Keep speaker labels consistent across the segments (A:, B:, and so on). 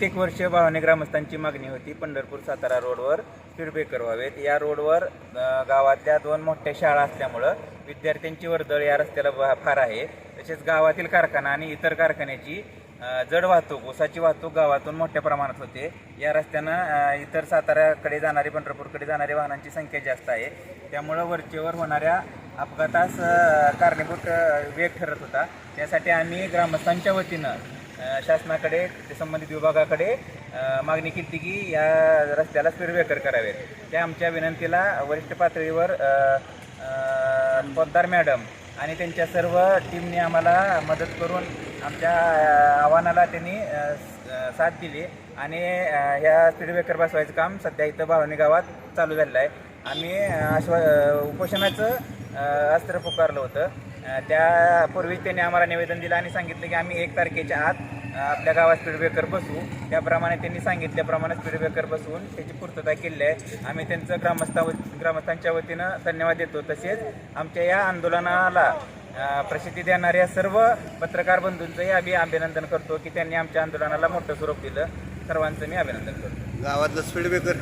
A: कित्येक वर्ष भावने ग्रामस्थांची मागणी होती. पंढरपूर सातारा रोडवर स्पीड ब्रेकर व्हावेत. या रोडवर गावातल्या दोन मोठ्या शाळा असल्यामुळं विद्यार्थ्यांची वर्दळ या रस्त्याला फार आहे. तसेच गावातील कारखाना आणि इतर कारखान्याची जड वाहतूक ऊसाची वाहतूक गावातून मोठ्या प्रमाणात होते. या रस्त्यानं इतर साताऱ्याकडे जाणारी पंढरपूरकडे जाणारी वाहनांची संख्या जास्त आहे. त्यामुळं वरचेवर होणाऱ्या अपघातास कारणीभूत वेग ठरत होता. त्यासाठी आम्ही ग्रामस्थांच्या वतीनं शासनाकडे ते संबंधित विभागाकडे मागणी केली की या रस्त्याला स्पीड ब्रेकर करावेत त्या आमच्या विनंतीला वरिष्ठ पातळीवर पोद्दार मॅडम आणि त्यांच्या सर्व टीमने आम्हाला मदत करून आमच्या आव्हानाला त्यांनी साथ दिली आणि ह्या स्पीड ब्रेकर बसवायचं काम सध्या इथं भावनी गावात चालू झालेलं आहे. आम्ही आश्वा उपोषणाचं अस्त्र पुकारलं होतं. त्यापूर्वी त्यांनी आम्हाला निवेदन दिलं आणि सांगितलं की आम्ही एक तारखेच्या आत आपल्या गावात स्पीड ब्रेकर बसवू त्याप्रमाणे त्यांनी सांगितल्याप्रमाणे स्पीड ब्रेकर बसवून त्याची पूर्तता केली आहे. आम्ही त्यांचं ग्रामस्था ग्रामस्थांच्या वतीनं धन्यवाद देतो. तसेच आमच्या या आंदोलनाला प्रसिद्धी देणाऱ्या सर्व पत्रकार बंधूंचंही आम्ही अभिनंदन करतो की त्यांनी आमच्या आंदोलनाला मोठं स्वरूप दिलं. सर्वांचं मी अभिनंदन करतो.
B: गावातलं स्पीड ब्रेकर?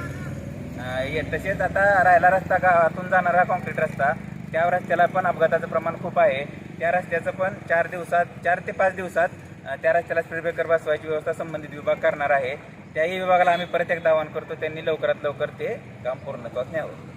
A: तसेच आता राहिला रस्ता गावातून जाणारा कॉन्क्रीट रस्ता. त्या रस्त्याला पण अपघाताचं प्रमाण खूप आहे. त्या रस्त्याचं पण चार दिवसात चार ते पाच दिवसात त्या रस्त्याला स्पीड ब्रेकर बसवायची व्यवस्था संबंधित विभाग करणार आहे. त्याही विभागाला आम्ही प्रत्येक एकदा करतो त्यांनी लवकरात लवकर ते काम पूर्ण न्यावं